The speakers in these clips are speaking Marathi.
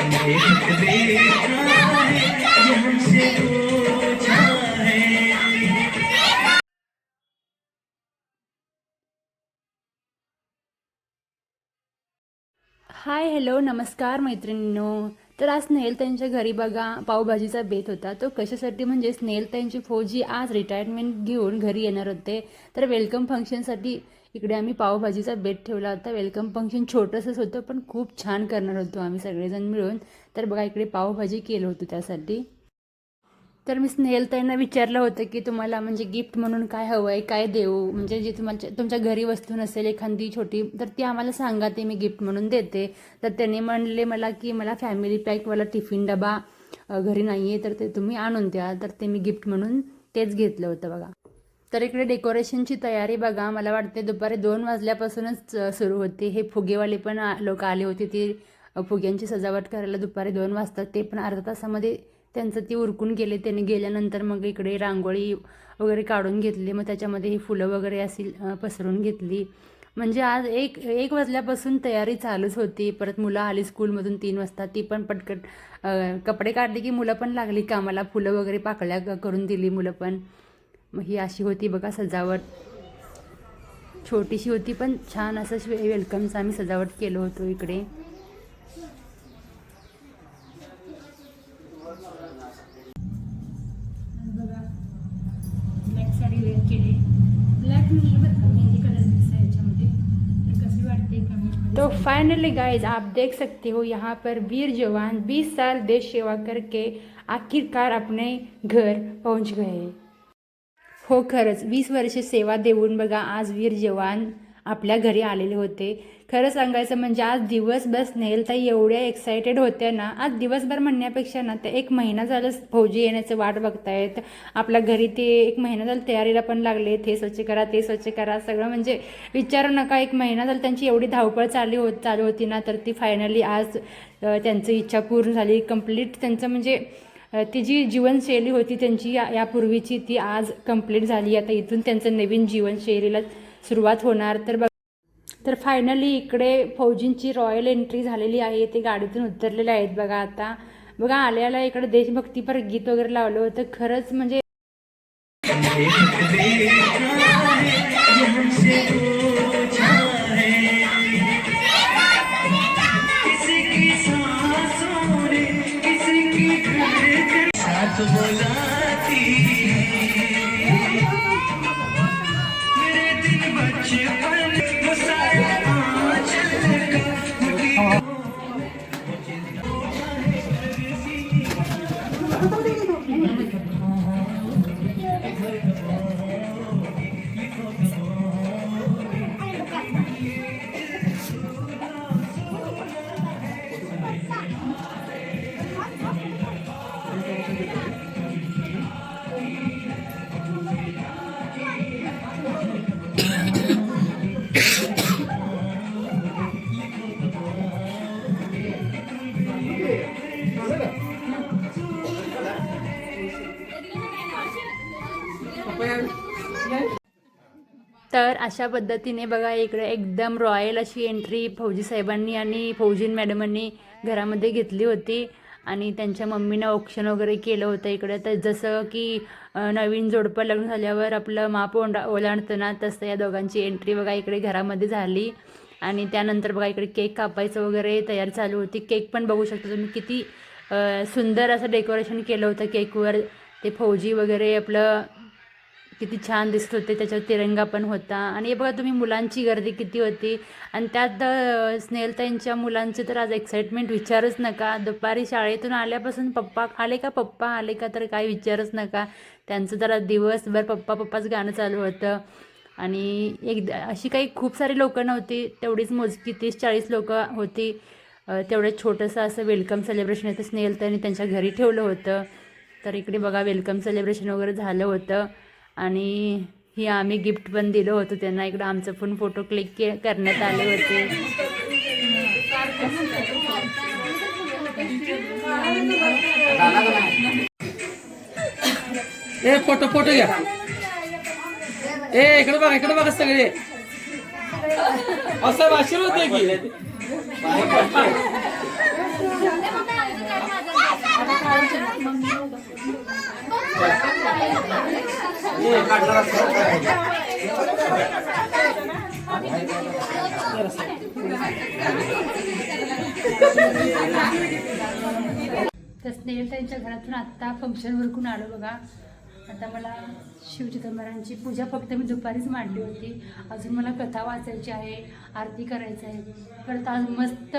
हाय हॅलो नमस्कार मैत्रिणींनो. तर आज स्नेहल त्यांच्या घरी बघा पावभाजीचा बेत होता. तो कशासाठी? म्हणजे स्नेहल त्यांची फौजी आज रिटायरमेंट घेऊन घरी येणार होते. तर वेलकम फंक्शनसाठी इकडे आम्ही पावभाजीचा बेट ठेवला होता. वेलकम फंक्शन छोटंसंच होतं पण खूप छान करणार होतो आम्ही सगळेजण मिळून. तर बघा इकडे पावभाजी केलं होतं त्यासाठी. तर मी स्नेहलताईंना विचारलं होतं की तुम्हाला म्हणजे गिफ्ट म्हणून काय हवं आहे काय देऊ? म्हणजे जे तुम्हाला तुमच्या घरी वस्तू नसेल एखादी छोटी तर ती आम्हाला सांगा ते मी गिफ्ट म्हणून देते. तर त्याने म्हणले मला की मला फॅमिली पॅकवाला टिफिन डबा घरी नाही आहे तर ते तुम्ही आणून द्या. तर ते मी गिफ्ट म्हणून तेच घेतलं होतं बघा. तर इकडे डेकोरेशनची तयारी बघा. मला वाटते दुपारी दोन वाजल्यापासूनच सुरू होती. हे फुगेवाले पण लोक आले होते. ती फुग्यांची सजावट करायला दुपारी दोन वाजतात ते पण अर्धा तासामध्ये त्यांचं ती उरकून गेले. त्यांनी गेल्यानंतर मग इकडे रांगोळी वगैरे काढून घेतली. मग त्याच्यामध्ये ही फुलं वगैरे अशी पसरून घेतली. म्हणजे आज एक एक वाजल्यापासून तयारी चालूच होती. परत मुलं आली स्कूलमधून तीन वाजता. ती पण पटकट कपडे काढले की मुलं पण लागली कामाला. फुलं वगैरे पाकळ्या करून दिली मुलं पण. मग ही अशी होती बघा सजावट. छोटीशी होती पण छान असं वेलकमचं आम्ही सजावट केलं होतो इकडे. ब्लॅक साडी वेअर केली. ब्लॅक नाही बरं का मेहंदी कलर मिक्स आहे याच्यामध्ये. तर कशी वाटते कमेंट तो फाइनली गाइज़ आप देख सकते हो यहाँ पर वीर जवान 20 साल देश सेवा करके आखिरकार अपने घर पहुँच गए. हो खरंच. वीस वर्ष सेवा देऊन बघा आज वीर जवान आपल्या घरी आलेले होते. खरं सांगायचं म्हणजे आज दिवसभर स्नेहलताई एवढ्या एक्सायटेड होत्या ना आज दिवसभर म्हणण्यापेक्षा ना तर एक महिना झालं फौजी येण्याचं वाट बघतायत. आपल्या घरी ते एक महिना झालं तयारीला पण लागले. ते स्वच्छ करा ते स्वच्छ करा. सगळं म्हणजे विचारू नका एक महिना झालं त्यांची एवढी धावपळ चालू होत चालू होती ना तर ती फायनली आज त्यांची इच्छा पूर्ण झाली. कंप्लीट त्यांचं म्हणजे ती जी जीवनशैली होती त्यांची या यापूर्वीची ती आज कंप्लीट झाली. आता इथून त्यांचं नवीन जीवनशैलीला सुरुवात होणार. तर बघ तर फायनली इकडे फौजींची रॉयल एंट्री झालेली आहे. ते गाडीतून उतरलेले आहेत बघा आता. बघा आल्याला इकडे देशभक्तीपर गीत वगैरे लावलं होतं. खरंच म्हणजे तर अशा पद्धतीने बघा इकडे एकदम रॉयल अशी एंट्री फौजी साहेबांनी आणि फौजीन मॅडमांनी घरामध्ये घेतली होती. आणि त्यांच्या मम्मीनं ऑप्शन वगैरे केलं होतं इकडे. तर जसं की नवीन जोडपं लग्न झाल्यावर आपलं माप ओंडा ओलांडतं ना तसं या दोघांची एंट्री बघा इकडे घरामध्ये झाली. आणि त्यानंतर बघा इकडे केक कापायचं वगैरे तयारी चालू होती. केक पण बघू शकता तुम्ही किती सुंदर असं डेकोरेशन केलं होतं केकवर. ते फौजी वगैरे आपलं किती छान दिसत होते त्याच्यावर तिरंगा पण होता. आणि हे बघा तुम्ही मुलांची गर्दी किती होती. आणि त्यात स्नेहलताईंच्या मुलांचे तर आज एक्साइटमेंट विचारच नका. दुपारी शाळेतून आल्यापासून पप्पा आले का पप्पा? आले का तर काय विचारच नका. त्यांचं जरा दिवसभर पप्पा पप्पाच गाणं चालू होतं. आणि एक अशी काही खूप सारी लोकं नव्हती. तेवढीच मोजकी तीस चाळीस लोकं होती. तेवढं छोटंसं असं वेलकम सेलिब्रेशन येतं स्नेहलताईंनी त्यांच्या घरी ठेवलं होतं. तर इकडे बघा वेलकम सेलिब्रेशन वगैरे झालं होतं. आणि ही आम्ही गिफ्ट पण दिलं होतं. त्यांना इकडं आमचं पण फोटो क्लिक के करण्यात आले होते. ए फोटो फोटो घ्या. ए इकडे बघा इकडे बघा सगळे. असं आशीर्वाद आहे की. तर स्नेहल त्यांच्या घरातून आत्ता फंक्शन वरकून आलो बघा. आता मला शिवचिदंबरांची पूजा फक्त मी दुपारीच मांडली होती. अजून मला कथा वाचायची आहे आरती करायची आहे. परत आज मस्त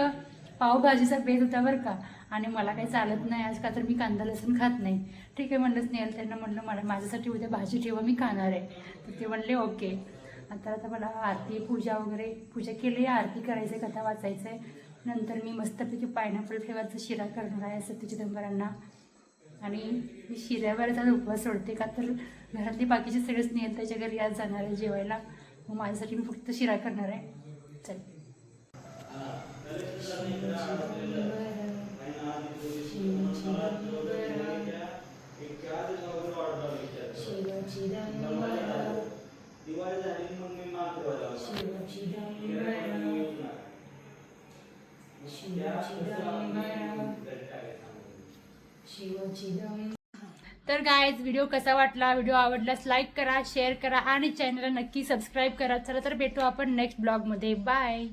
पावभाजीचा भेद होता बरं का. आणि मला काही चालत नाही आज का तर मी कांदा लसूण खात नाही. ठीक आहे म्हणलं स्नेहल त्यांना म्हणलं मला माझ्यासाठी उद्या भाजी ठेवा मी खाणार आहे. तर ते म्हणले ओके. आता आता मला आरती पूजा वगैरे पूजा केली आरती करायचं आहे कथा वाचायचं आहे नंतर मी मस्तपैकी पायनॅपल फ्लेवरचा शिरा करणार आहे सत्य चिदंबरांना. आणि मी शिऱ्यावर त्याचा उपवास सोडते का तर घरातली बाकीचे सगळे स्नेहल त्याच्या घरी आज जाणार आहे जेवायला. मग माझ्यासाठी मी फक्त शिरा करणार आहे. चल. तर गायज व्हिडिओ कसा वाटला? व्हिडिओ आवडल्यास लाईक करा शेअर करा आणि चॅनलला नक्की सबस्क्राईब करा. चला तर भेटू आपण नेक्स्ट ब्लॉगमध्ये बाय